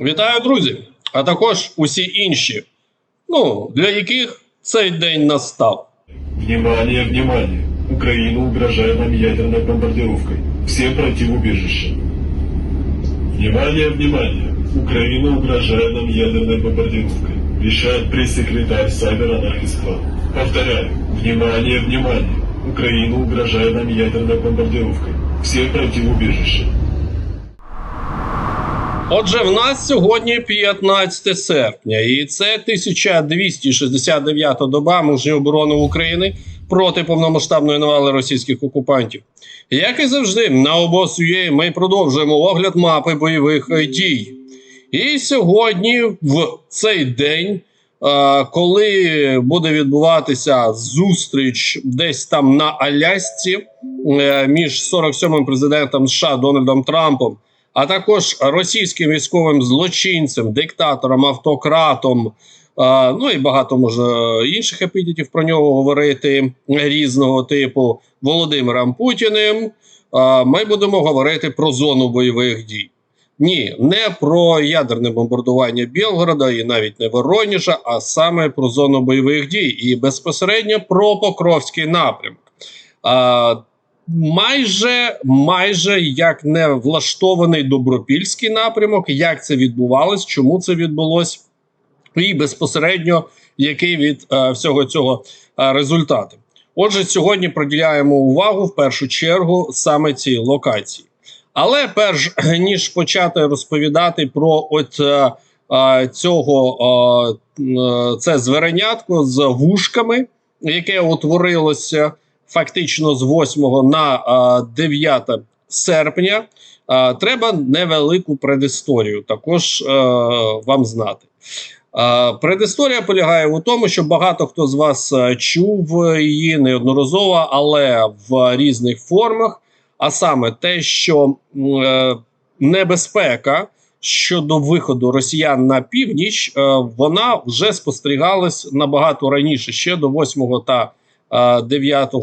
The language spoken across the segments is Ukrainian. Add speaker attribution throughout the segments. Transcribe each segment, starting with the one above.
Speaker 1: Вітаю, друзі! А також усі інші, ну, для яких цей день настав.
Speaker 2: Внимание, внимание! Украина угрожает нам ядерной бомбардировкой. Всем пройти в убежище. Внимание, внимание! Украина угрожает нам ядерной бомбардировкой. Решает пресс-секретарь Сайбер Анархист. Повторяю, внимание, внимание! Украина угрожает нам ядерной бомбардировкой. Всем пройти в убежище.
Speaker 1: Отже, в нас сьогодні 15 серпня, і це 1269 доба мужньої оборони України проти повномасштабної навали російських окупантів. Як і завжди, на обос.ua ми продовжуємо огляд мапи бойових е, дій. І сьогодні, в цей день, е, коли буде відбуватися зустріч десь там на Алясці е, між 47-м президентом США Дональдом Трампом а також російським військовим злочинцем, диктатором, автократом. Ну і багато можна інших епітетів про нього говорити різного типу Володимиром Путіним. Ми будемо говорити про зону бойових дій. Ні, не про ядерне бомбардування Білгорода і навіть не Воронежа, а саме про зону бойових дій і безпосередньо про Покровський напрямок. Майже майже як не влаштований добропільський напрямок, як це відбувалось, чому це відбулось, і безпосередньо який від е, всього цього е, результати. Отже, сьогодні приділяємо увагу в першу чергу саме цій локації. Але перш ніж почати розповідати про от е, е, цього е, е, це зверенятко з вушками, яке утворилося фактично з 8 на 9 серпня. Треба невелику предісторію також вам знати. Предісторія полягає у тому, що багато хто з вас чув її неодноразово, але в різних формах. А саме те, що е, небезпека щодо виходу росіян на північ, е, вона вже спостерігалась набагато раніше, ще до 8 та е, 9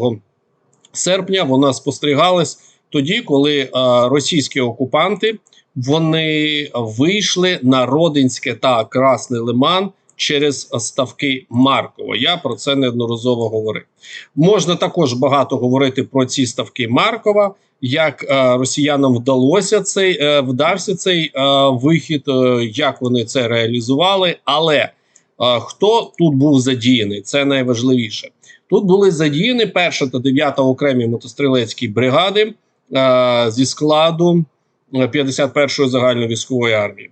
Speaker 1: серпня. Вона спостерігалась тоді, коли е, російські окупанти вони вийшли на Родинське та Красний Лиман через ставки Маркова. Я про це неодноразово говорив. Можна також багато говорити про ці ставки Маркова. Як е, росіянам вдалося цей е, вдався цей е, вихід, е, як вони це реалізували, але е, хто тут був задіяний, це найважливіше. Тут були задіяні перша та дев'ята окремі мотострілецькі бригади е, зі складу е, 51-ї загальновійськової армії.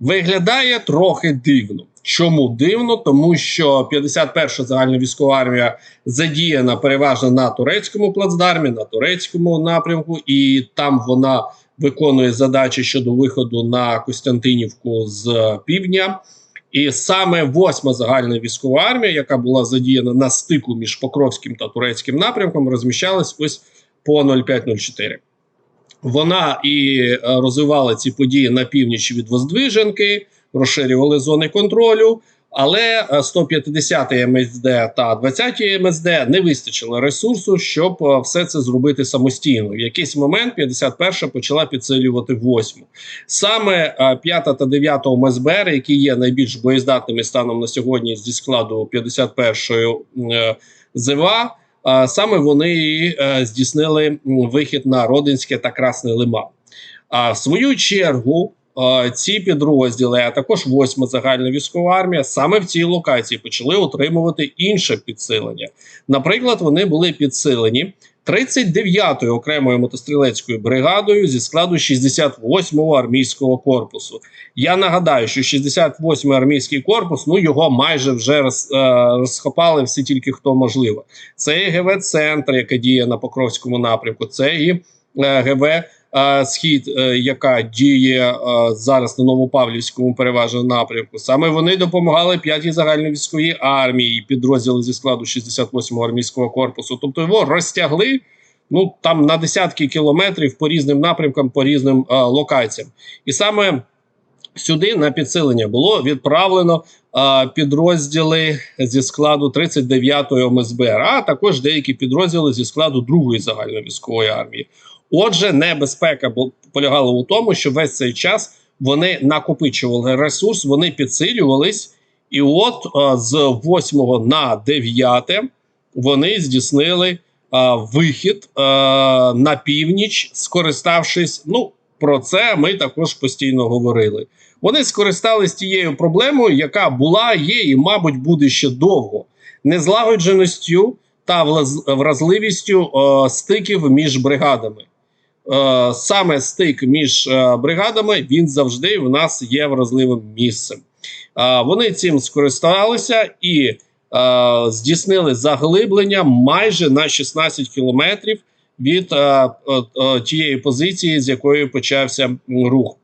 Speaker 1: Виглядає трохи дивно. Чому дивно? Тому що 51-ша загальновійськова армія задіяна переважно на турецькому плацдармі, на турецькому напрямку, і там вона виконує задачі щодо виходу на Костянтинівку з півдня. І саме восьма загальна військова армія, яка була задіяна на стику між Покровським та турецьким напрямком, розміщалась ось по 0504. Вона і е, розвивала ці події на північ від Воздвиженки, розширювали зони контролю. Але е, 150 МСД та 20 МСД не вистачило ресурсу, щоб е, все це зробити самостійно. В якийсь момент 51 почала підсилювати 8. Саме 5 та 9 МСБР, які є найбільш боєздатними станом на сьогодні зі складу 51-ї е, ЗВА, е, саме вони е, здійснили вихід на Родинське та Красний Лиман. А в свою чергу е, ці підрозділи, а також 8 загальна військова армія, саме в цій локації почали отримувати інше підсилення. Наприклад, вони були підсилені 39-ю окремою мотострілецькою бригадою зі складу 68-го армійського корпусу. Я нагадаю, що 68-й армійський корпус, ну його майже вже роз, е, розхопали всі тільки хто можливо. Це і ГВ центр, яка діє на Покровському напрямку. Це і е, ГВ е, Схід, е, яка діє е, зараз на Новопавлівському переважно напрямку. Саме вони допомагали 5-й загальновійськовій армії, підрозділи зі складу 68-го армійського корпусу. Тобто його розтягли ну там на десятки кілометрів по різним напрямкам, по різним е, локаціям. І саме сюди на підсилення було відправлено е, підрозділи зі складу 39-ї ОМСБР, а також деякі підрозділи зі складу 2-ї загальновійськової армії. Отже, небезпека полягала у тому, що весь цей час вони накопичували ресурс, вони підсилювались, і от е, з 8 на 9 вони здійснили е, вихід е, на північ, скориставшись. Ну, про це ми також постійно говорили. Вони скористались тією проблемою, яка була, є і, мабуть, буде ще довго незлагодженістю та вразливістю стиків між бригадами. Е, саме стик між е, бригадами він завжди в нас є вразливим місцем. Е, вони цим скористалися і здійснили заглиблення майже на 16 кілометрів від тієї позиції, з якої почався рух.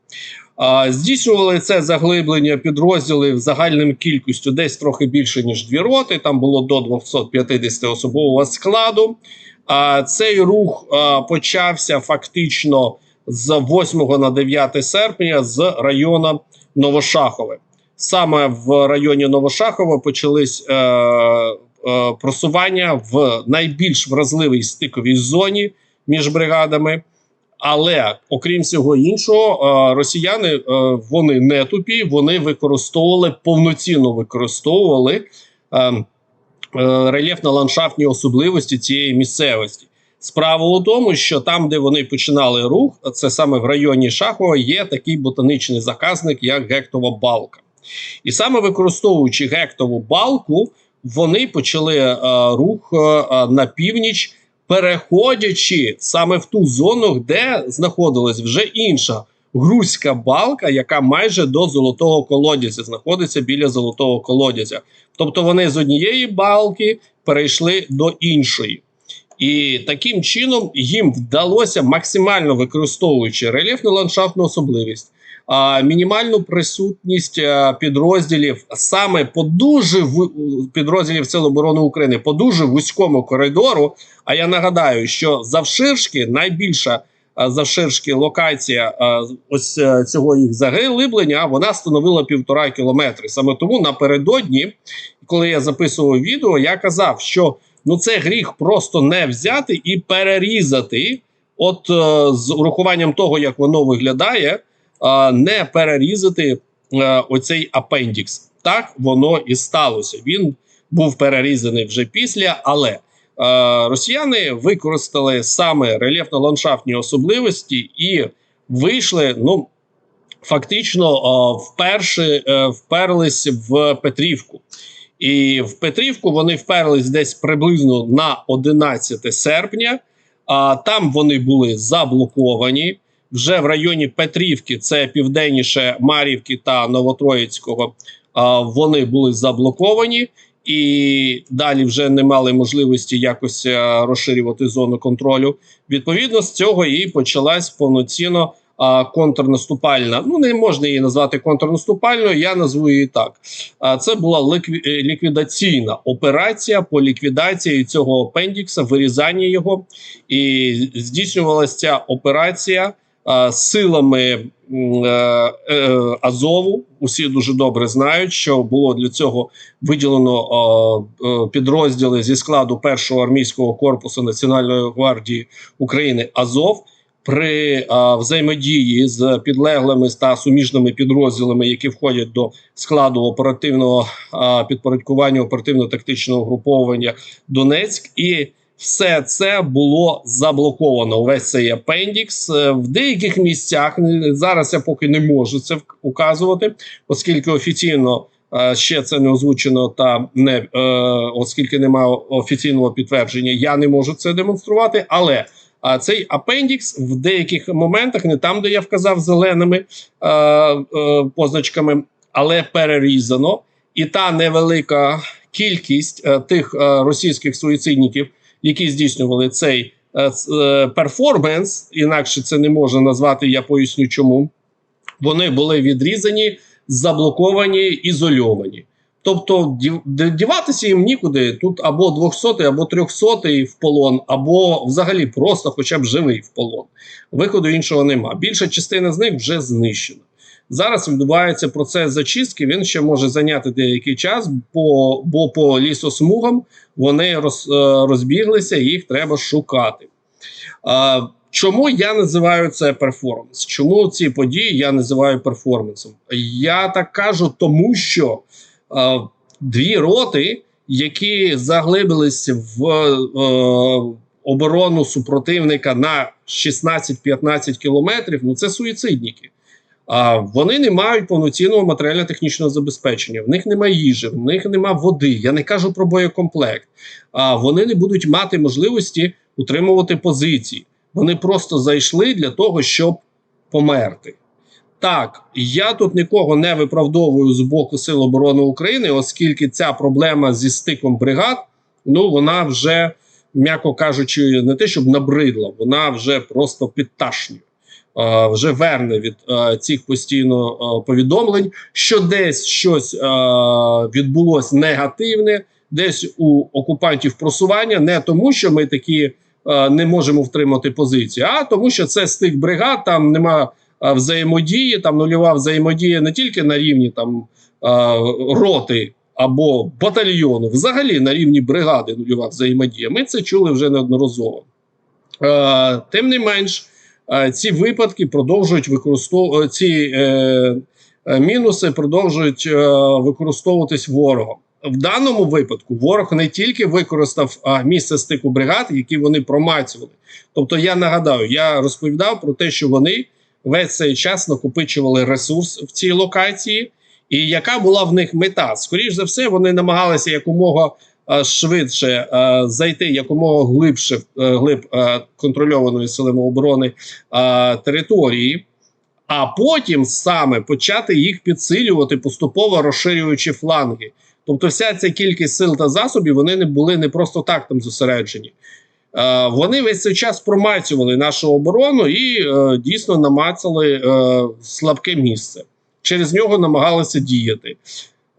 Speaker 1: Здійснювали це заглиблення підрозділи загальним кількістю десь трохи більше ніж дві роти. Там було до 250 особового складу. Цей рух почався фактично з 8 на 9 серпня з району Новошахове. Саме в районі Новошахова почались е, е, просування в найбільш вразливій стиковій зоні між бригадами. Але окрім всього іншого, е, росіяни вони не тупі, вони використовували повноцінно використовували. Е, е, рельєфно-ландшафтні особливості цієї місцевості. Справа у тому, що там, де вони починали рух, це саме в районі Шахова, є такий ботанічний заказник, як гектова балка. І саме використовуючи гектову балку, вони почали е, рух е, е, на північ, переходячи саме в ту зону, де знаходилась вже інша грузька балка, яка майже до золотого колодязя знаходиться біля золотого колодязя. Тобто вони з однієї балки перейшли до іншої. І таким чином їм вдалося максимально використовуючи рельєфну ландшафтну особливість, а, мінімальну присутність підрозділів саме по дуже в підрозділів Сил оборони України по дуже вузькому коридору. А я нагадаю, що завширшки найбільша завширшки локація ось е, цього їх заглиблення, вона становила півтора кілометри. Саме тому напередодні, коли я записував відео, я казав, що ну це гріх просто не взяти і перерізати. От е, з урахуванням того, як воно виглядає, е, не перерізати е, оцей апендікс. Так воно і сталося. Він був перерізаний вже після, але е, росіяни використали саме рельєфно-ландшафтні особливості і вийшли. Ну фактично е, вперше е, вперлись в Петрівку. І в Петрівку вони вперлись десь приблизно на 11 серпня. А там вони були заблоковані. Вже в районі Петрівки, це південніше Марівки та Новотроїцького. Вони були заблоковані, і далі вже не мали можливості якось розширювати зону контролю. Відповідно, з цього і почалась повноцінно а, контрнаступальна. Ну не можна її назвати контрнаступальною. Я назву її так. А це була ликві- е, ліквідаційна операція по ліквідації цього апендікса, вирізання його, і здійснювалася ця операція силами е, е, Азову. Усі дуже добре знають, що було для цього виділено е, підрозділи зі складу першого армійського корпусу Національної гвардії України Азов при а, взаємодії з підлеглими та суміжними підрозділами, які входять до складу оперативного а, підпорядкування оперативно-тактичного груповання Донецьк, і все це було заблоковано. Увесь цей апендікс Е, в деяких місцях. е, Зараз я поки не можу це указувати, оскільки офіційно. е, Ще це не озвучено та не оскільки немає офіційного підтвердження, я не можу це демонструвати. Але цей апендікс в деяких моментах, не там, де я вказав зеленими позначками, але перерізано. І та невелика кількість е, тих е, російських суїцидників, які здійснювали цей е, е, перформанс, інакше це не можна назвати, я поясню чому. Вони були відрізані, заблоковані, ізольовані. Тобто діватися їм нікуди. Тут або 200, або 300 в полон, або взагалі просто хоча б живий в полон. Виходу іншого нема. Більша частина з них вже знищена. Зараз відбувається процес зачистки. Він ще може зайняти деякий час, бо, бо по лісосмугам вони роз, е, розбіглися, їх треба шукати. А, Чому я називаю це перформанс? Чому ці події я називаю перформансом? Я так кажу, тому що е, дві роти, які заглибились в е, оборону супротивника на 16-15 кілометрів, ну це суїцидники. Вони не мають повноцінного матеріально-технічного забезпечення. В них немає їжі, в них немає води. Я не кажу про боєкомплект. А вони не будуть мати можливості утримувати позиції. Вони просто зайшли для того, щоб померти. Так, я тут нікого не виправдовую з боку Сил оборони України, оскільки ця проблема зі стиком бригад, ну вона вже, м'яко кажучи, не те, щоб набридла, вона вже просто підташнює. Е, Вже верне від е, цих постійно е, повідомлень, що десь щось відбулось негативне, десь у окупантів просування, не тому, що ми такі не можемо втримати позицію, а тому, що це з тих бригад, там нема взаємодії, там нульова взаємодія не тільки на рівні там роти або батальйону, взагалі на рівні бригади нульова взаємодія. Ми це чули вже неодноразово. Е, Тим не менш, ці випадки продовжують використовувати ці е, е, мінуси, продовжують е, використовуватись ворогом. В даному випадку ворог не тільки використав а, місце стику бригад, які вони промацювали. Тобто, я нагадаю, я розповідав про те, що вони весь цей час накопичували ресурс в цій локації, і яка була в них мета? Скоріше за все, вони намагалися якомога е, швидше е, зайти якомога глибше е, глиб е, контрольованої силами оборони е, території. А потім саме почати їх підсилювати, поступово розширюючи фланги. Тобто, вся ця кількість сил та засобів вони не були не просто так там зосереджені. Е, вони весь цей час промацювали нашу оборону і е, дійсно намацали е, слабке місце. Через нього намагалися діяти.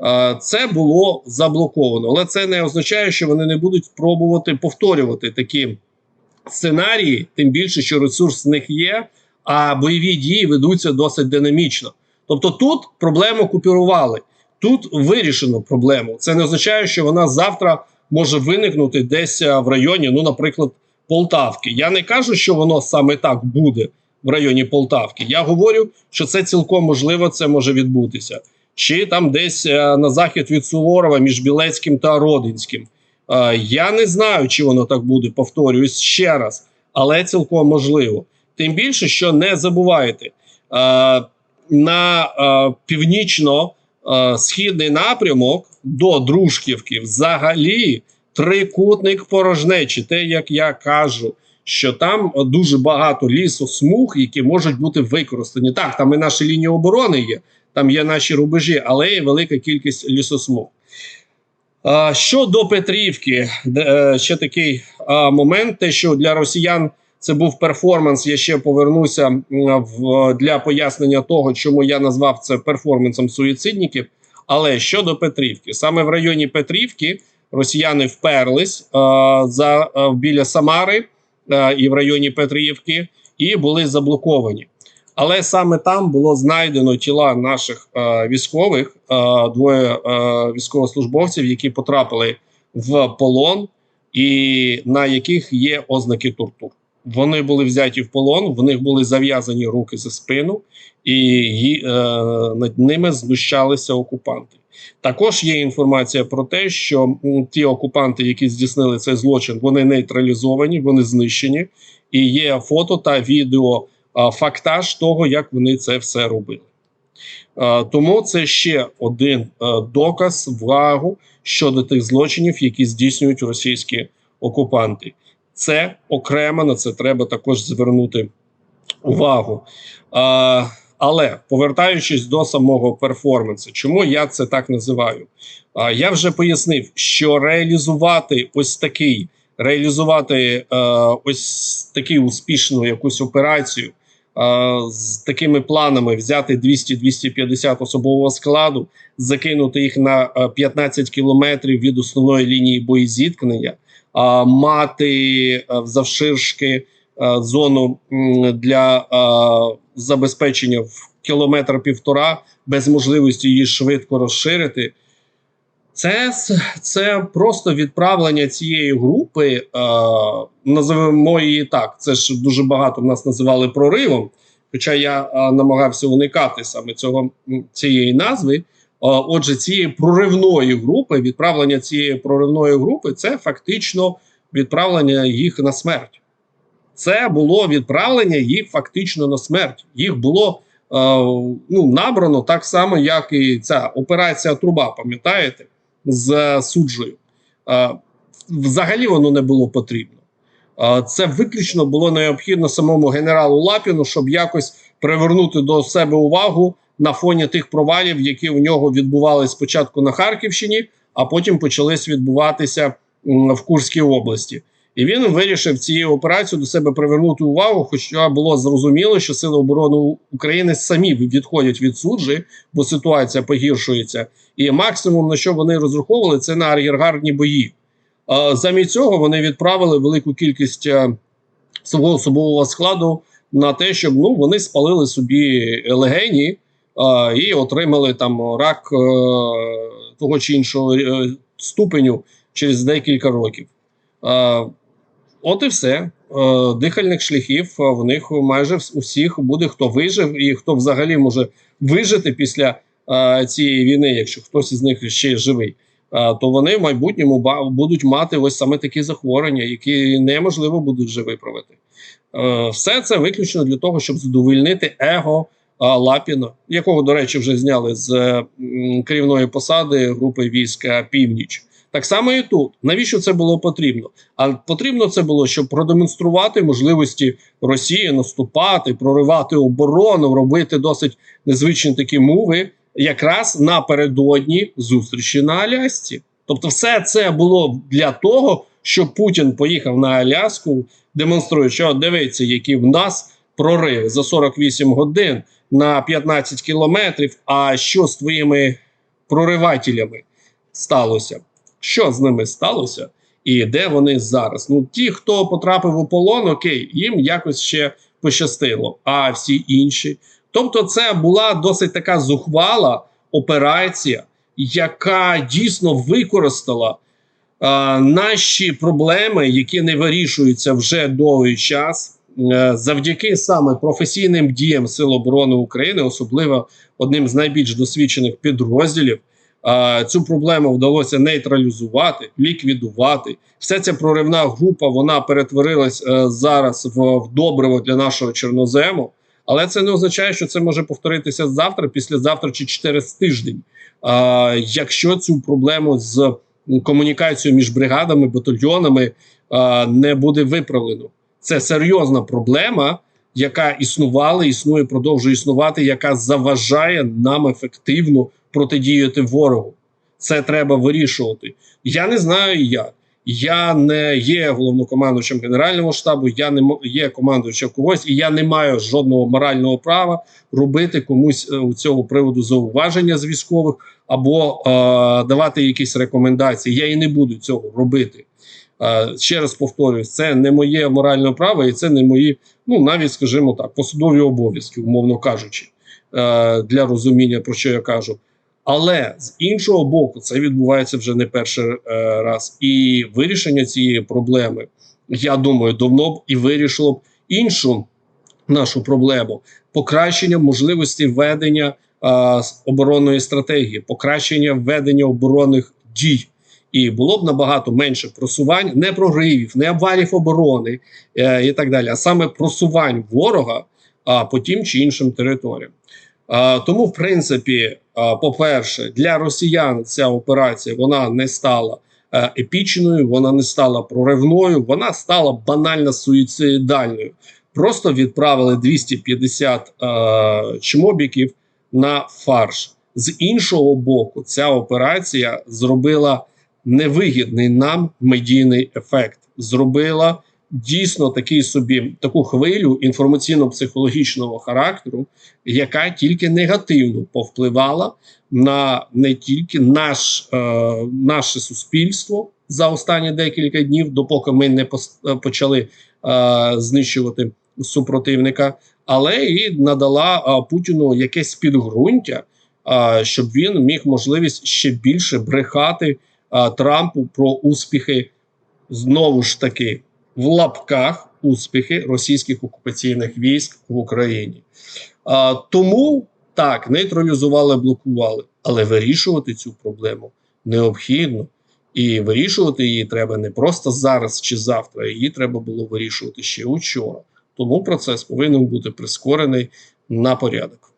Speaker 1: Е, це було заблоковано, але це не означає, що вони не будуть пробувати повторювати такі сценарії, тим більше, що ресурс в них є, а бойові дії ведуться досить динамічно. Тобто тут проблему купірували, тут вирішено проблему. Це не означає, що вона завтра може виникнути десь е, в районі, ну, наприклад, Полтавки. Я не кажу, що воно саме так буде в районі Полтавки. Я говорю, що це цілком можливо, це може відбутися. Чи там десь е, на захід від Суворова між Білецьким та Родинським. Е, я не знаю, чи воно так буде. Повторююсь ще раз, але цілком можливо. Тим більше, що не забувайте, е, на північно-східний напрямок до Дружківки взагалі трикутник порожнечі. Те, як я кажу, що там дуже багато лісосмуг, які можуть бути використані. Так, там і наші лінії оборони є, там є наші рубежі, але є велика кількість лісосмуг. Щодо Петрівки, е, ще такий момент, те, що для росіян це був перформанс. Я ще повернуся для пояснення того, чому я назвав це перформансом суїцидників. Але щодо Петрівки, саме в районі Петрівки росіяни вперлись за біля Самари і в районі Петрівки, і були заблоковані. Але саме там було знайдено тіла наших е, військових, е, двоє е, військовослужбовців, які потрапили в полон, і на яких є ознаки тортур. Вони були взяті в полон, в них були зав'язані руки за спину, і е, над ними знущалися окупанти. Також є інформація про те, що ті окупанти, які здійснили цей злочин, вони нейтралізовані, вони знищені, і є фото та відео фактаж того, як вони це все робили. Тому це ще один е, доказ вагу щодо тих злочинів, які здійснюють російські окупанти. Це окремо на це треба також звернути увагу. Але повертаючись до самого перформансу, чому я це так називаю? Я вже пояснив, що реалізувати ось такий, реалізувати е, ось таку успішну якусь операцію з такими планами, взяти 200-250 особового складу, закинути їх на е, 15 кілометрів від основної лінії боєзіткнення, а, мати е, завширшки е, зону для е, забезпечення в кілометр півтора без можливості її швидко розширити. Це, це просто відправлення цієї групи, е, називаємо її так. Це ж дуже багато в нас називали проривом. Хоча я е, намагався уникати саме цього цієї назви. Е, отже, цієї проривної групи, відправлення цієї проривної групи це фактично відправлення їх на смерть. Це було відправлення їх фактично на смерть. Їх було е, ну, набрано так само, як і ця операція Труба, пам'ятаєте, з суджею. Е, взагалі воно не було потрібно. Це виключно було необхідно самому генералу Лапіну, щоб якось привернути до себе увагу на фоні тих провалів, які у нього відбувалися спочатку на Харківщині, а потім почались відбуватися в Курській області. І він вирішив цією операцією до себе привернути увагу, хоча було зрозуміло, що Сили оборони України самі відходять від суджі, бо ситуація погіршується. І максимум, на що вони розраховували, це на ар'єргарні бої. Замість цього вони відправили велику кількість е, свого особового складу на те, щоб ну, вони спалили собі легені і отримали там рак е, того чи іншого е, ступеню через декілька років. От і все. Е, Дихальних шляхів е, в них майже вс- усіх буде хто вижив, і хто взагалі може вижити після е, цієї війни, якщо хтось із них ще живий. То вони в майбутньому будуть мати ось саме такі захворювання, які неможливо буде вже виправити. Все це виключно для того, щоб задовольнити его Лапіна, якого, до речі, вже зняли з керівної посади групи війська Північ. Так само і тут. Навіщо це було потрібно? А потрібно це було, щоб продемонструвати можливості Росії наступати, проривати оборону, робити досить незвичні такі мови, якраз напередодні зустрічі на Алясці. Тобто, все це було для того, щоб Путін поїхав на Аляску, демонструючи, що дивиться, які в нас прорив за 48 годин на 15 кілометрів. А що з твоїми проривателями сталося? Що з ними сталося? І де вони зараз? Ну, ті, хто потрапив у полон, окей, їм якось ще пощастило, а всі інші. Тобто, це була досить така зухвала операція, яка дійсно використала наші проблеми, які не вирішуються вже довгий час, е, завдяки саме професійним діям Сил оборони України, особливо одним з найбільш досвідчених підрозділів. Цю проблему вдалося нейтралізувати, ліквідувати. Вся ця проривна група вона перетворилась е, зараз в, добриво для нашого чорнозему. Але це не означає, що це може повторитися завтра, післязавтра чи через тиждень. Якщо цю проблему з комунікацією між бригадами, батальйонами не буде виправлено, це серйозна проблема, яка існувала, існує, продовжує існувати, яка заважає нам ефективно протидіяти ворогу. Це треба вирішувати. Я не знаю як. Я не є головнокомандуючим Генерального штабу, я не є командуючим когось, і я не маю жодного морального права робити комусь е, у цього приводу зауваження з військових або е, давати якісь рекомендації. Я і не буду цього робити. Е, ще раз повторюю, це не моє моральне право, і це не мої, ну навіть скажімо так, посадові обов'язки, умовно кажучи, е, для розуміння про що я кажу. Але з іншого боку, це відбувається вже не перший е, раз. І вирішення цієї проблеми, я думаю, давно б і вирішило б іншу нашу проблему: покращення можливості ведення е, оборонної стратегії, покращення ведення оборонних дій. І було б набагато менше просувань, не проривів, не обвалів оборони е, і так далі, а саме просувань ворога а, по тим чи іншим територіям. Тому, в принципі, по-перше, для росіян ця операція вона не стала е, епічною, вона не стала проривною, вона стала банально суїцидальною. Просто відправили 250 е, чмобіків на фарш. З іншого боку, ця операція зробила невигідний нам медійний ефект. Зробила дійсно такий собі таку хвилю інформаційно-психологічного характеру, яка тільки негативно повпливала на не тільки наш, е, наше суспільство за останні декілька днів, допоки ми не е, почали е, знищувати супротивника, але і надала е, Путіну якесь підґрунтя а, щоб він міг можливість ще більше брехати а, Трампу про успіхи знову ж таки в лапках успіхи російських окупаційних військ в Україні. А, тому так нейтралізували, блокували, але вирішувати цю проблему необхідно. І вирішувати її треба не просто зараз чи завтра, її треба було вирішувати ще учора. Тому процес повинен бути прискорений на порядок.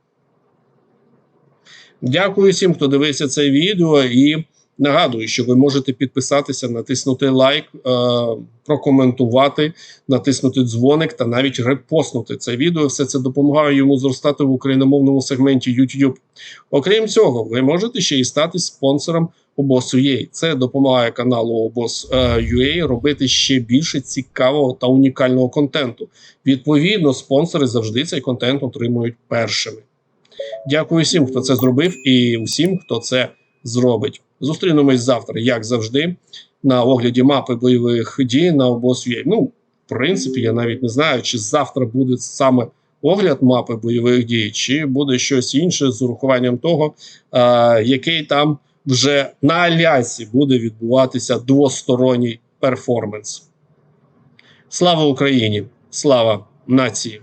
Speaker 1: Дякую всім, хто дивився це відео, і нагадую, що ви можете підписатися, натиснути лайк, е- прокоментувати, натиснути дзвоник та навіть репостнути це відео. Все це допомагає йому зростати в україномовному сегменті YouTube. Окрім цього, ви можете ще й стати спонсором обоз.ua. Це допомагає каналу обоз.ua робити ще більше цікавого та унікального контенту. Відповідно, спонсори завжди цей контент отримують першими. Дякую всім, хто це зробив, і усім, хто це зробить. Зустрінемось завтра, як завжди, на огляді мапи бойових дій на обоз.ua. Ну, в принципі, я навіть не знаю, чи завтра буде саме огляд мапи бойових дій, чи буде щось інше з урахуванням того, а, який там вже на Алясі буде відбуватися двосторонній перформанс. Слава Україні! Слава нації!